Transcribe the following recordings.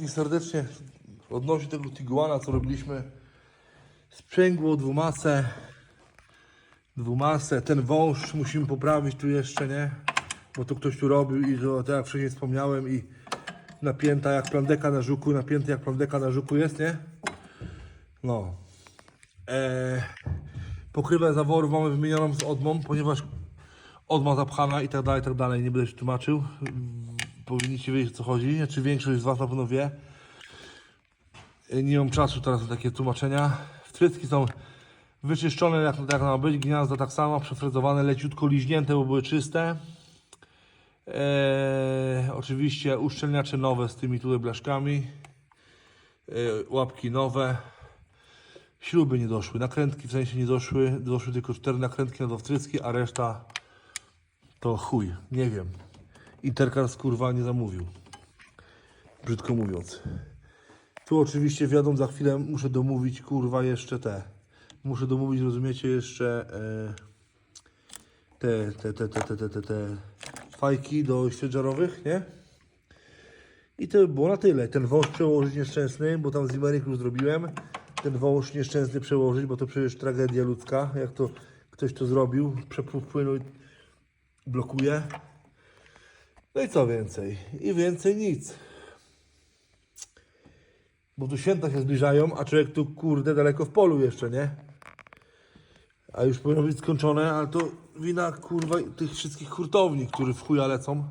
wszystkich serdecznie odnośnie tego Tiguana, co robiliśmy. Sprzęgło, dwumasę. Dwumasę. Ten wąż musimy poprawić tu jeszcze, nie? Bo to ktoś tu robił i to, tak jak wcześniej wspomniałem i napięta jak plandeka na żuku, napięty jak plandeka na żuku jest, nie? No. Eee, pokrywę zaworów mamy wymienioną z odmą, ponieważ odma zapchana i tak dalej, i tak dalej. Nie będę się tłumaczył. Powinniście wiedzieć o co chodzi, czy większość z Was na pewno wie. Nie mam czasu teraz na takie tłumaczenia. Wtryski są wyczyszczone jak, jak ma być, gniazda tak samo, przefrezowane, leciutko liźnięte, bo były czyste. Eee, oczywiście uszczelniacze nowe z tymi tutaj blaszkami. Eee, łapki nowe. Śruby nie doszły, nakrętki w sensie nie doszły, doszły tylko cztery nakrętki na dowtryski, a reszta to chuj, nie wiem. Intercars kurwa nie zamówił. Brzydko mówiąc. Tu oczywiście wiadomo, za chwilę muszę domówić kurwa jeszcze te. Muszę domówić, rozumiecie, jeszcze e, te, te, te, te, te, te, te, te fajki do śledżarowych, nie? I to było na tyle. Ten wąż przełożyć nieszczęsny, bo tam z już zrobiłem. Ten wąż nieszczęsny przełożyć, bo to przecież tragedia ludzka. Jak to ktoś to zrobił, przepływ płynu blokuje. No i co więcej? I więcej nic. Bo tu święta się zbliżają, a człowiek tu kurde daleko w polu jeszcze, nie? A już powinno być skończone, ale to wina kurwa tych wszystkich hurtowni, którzy w chuja lecą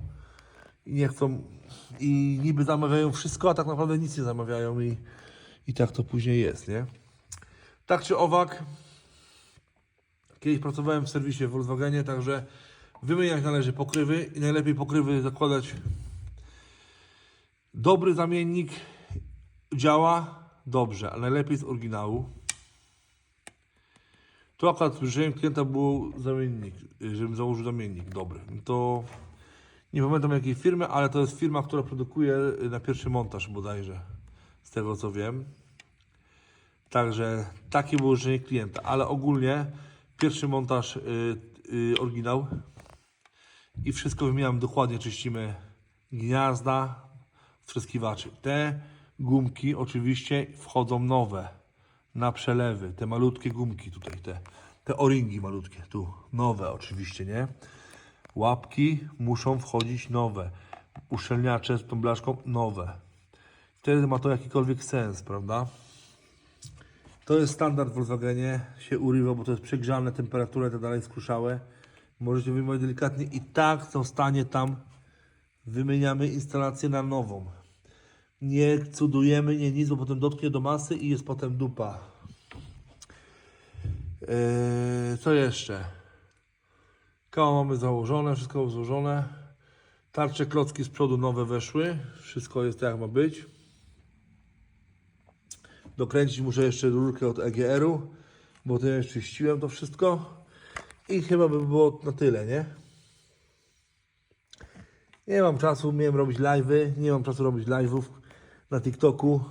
i nie chcą i niby zamawiają wszystko, a tak naprawdę nic nie zamawiają i, i tak to później jest, nie? Tak czy owak, kiedyś pracowałem w serwisie w Volkswagenie, także wymieniać należy pokrywy i najlepiej pokrywy zakładać dobry zamiennik działa dobrze, a najlepiej z oryginału. Tu akurat słyszałem klienta był zamiennik, żebym założył zamiennik dobry. To nie pamiętam jakiej firmy, ale to jest firma, która produkuje na pierwszy montaż bodajże, z tego co wiem. Także takie było życzenie klienta, ale ogólnie pierwszy montaż y, y, oryginał i wszystko wymieniam dokładnie, czyścimy gniazda, wtryskiwaczy. Te gumki oczywiście wchodzą nowe na przelewy, te malutkie gumki tutaj, te, te o-ringi malutkie, tu, nowe oczywiście, nie? Łapki muszą wchodzić nowe, uszczelniacze z tą blaszką nowe. Wtedy ma to jakikolwiek sens, prawda? To jest standard w Volkswagenie, się urywa, bo to jest przegrzane, temperatury i tak dalej skruszały. Możecie wyjmować delikatnie i tak co stanie tam, wymieniamy instalację na nową. Nie cudujemy, nie nic, bo potem dotknie do masy i jest potem dupa. Eee, co jeszcze? Koło mamy założone, wszystko złożone. Tarcze klocki z przodu nowe weszły. Wszystko jest tak jak ma być. Dokręcić muszę jeszcze rurkę od EGR-u, bo to ja czyściłem to wszystko. I chyba by było na tyle, nie? Nie mam czasu, miałem robić live'y, nie mam czasu robić live'ów na TikToku.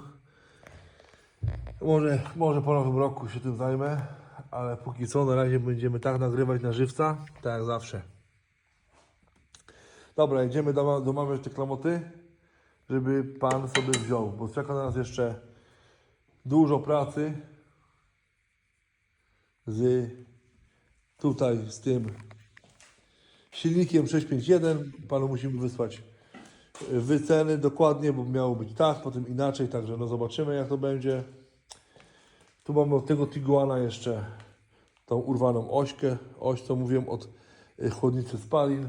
Może, może po nowym roku się tym zajmę, ale póki co na razie będziemy tak nagrywać na żywca, tak jak zawsze. Dobra, idziemy doma- domawiać te klamoty, żeby pan sobie wziął, bo czeka na nas jeszcze dużo pracy z tutaj z tym silnikiem 651. Panu musimy wysłać y, wyceny dokładnie, bo miało być tak, potem inaczej, także no zobaczymy jak to będzie. Tu mamy od tego Tiguana jeszcze tą urwaną ośkę, oś co mówiłem od y, chłodnicy spalin.